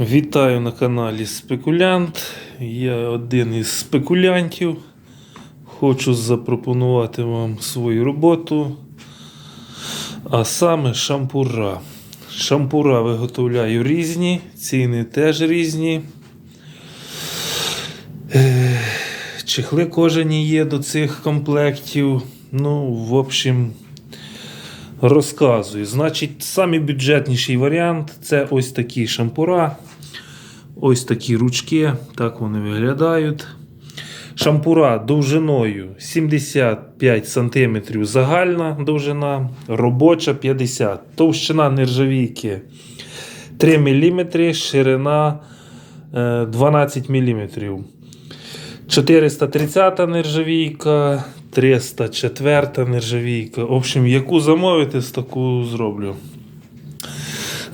Вітаю на каналі Спекулянт. Я один із спекулянтів. Хочу запропонувати вам свою роботу. А саме шампура. Шампура виготовляю різні, ціни теж різні. Е, Чехли кожені є до цих комплектів. Ну, в общем, розказую. Значить, самий бюджетніший варіант це ось такі шампура. Ось такі ручки, так вони виглядають. Шампура довжиною 75 см загальна довжина, робоча 50 Товщина нержавійки 3 мм, ширина е, 12 мм. 430 нержавійка, 304 нержавійка. В общем, яку замовити, з таку зроблю.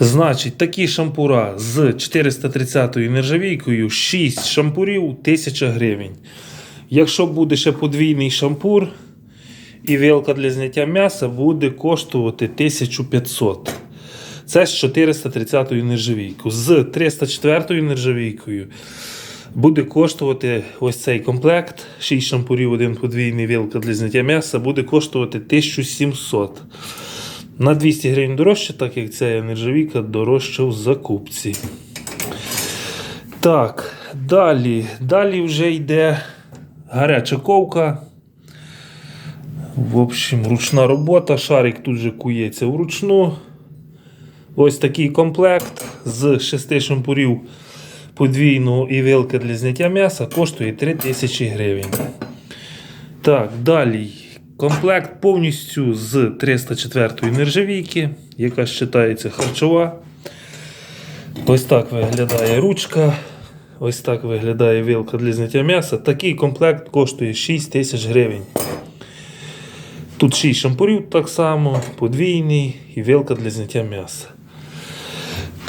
Значить, такі шампура з 430 нержавійкою 6 шампурів 1000 гривень. Якщо буде ще подвійний шампур і вилка для зняття м'яса, буде коштувати 1500. Це з 430 нержавійкою. З 304 нержавійкою буде коштувати ось цей комплект. 6 шампурів, один подвійний вилка для зняття м'яса, буде коштувати 1700. На 200 гривень дорожче, так як ця нержавійка дорожча в закупці. Так, далі. Далі вже йде гаряча ковка. В общем, ручна робота. Шарик тут же кується вручну. Ось такий комплект з 6 шампурів подвійного і вилки для зняття м'яса коштує 3000 гривень. Так, далі. Комплект повністю з 304 нержавійки, яка вважається харчова. Ось так виглядає ручка. Ось так виглядає вилка для зняття м'яса. Такий комплект коштує 6 тисяч гривень. Тут 6 шампурів так само, подвійний і вилка для зняття м'яса.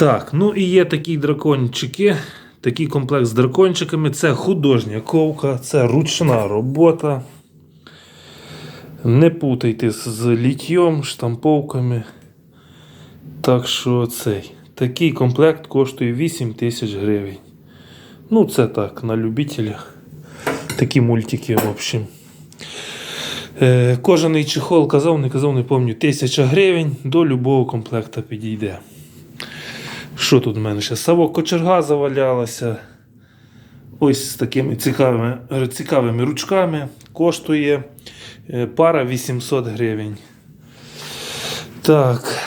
Так, ну і є такі дракончики. Такий комплект з дракончиками. Це художня ковка, це ручна робота. Не путайте з літьом, штамповками. Так що цей. Такий комплект коштує 8 тисяч гривень. Ну, це так, на любителя. Такі мультики, в общем. Е, кожаний чехол казав, не казав, не пам'ятаю, 1000 гривень до любого комплекта підійде. Що тут в мене ще? Савок кочерга завалялася. Ось з такими цікавими, цікавими ручками. Коштує е, пара 800 гривень. Так,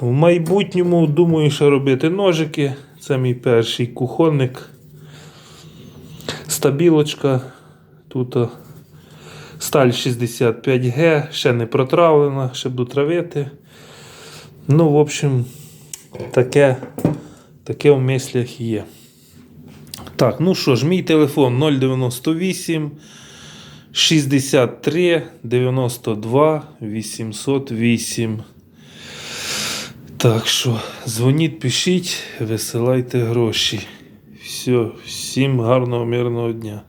в майбутньому думаю, що робити ножики. Це мій перший кухонник. Стабілочка. Тут сталь 65Г, ще не протравлена, ще буду травити. Ну, в общем, таке, таке в мислях є. Так, ну що ж, мій телефон 098 63 92 808. Так що, дзвоніть, пишіть, висилайте гроші. Все, всім гарного, мирного дня.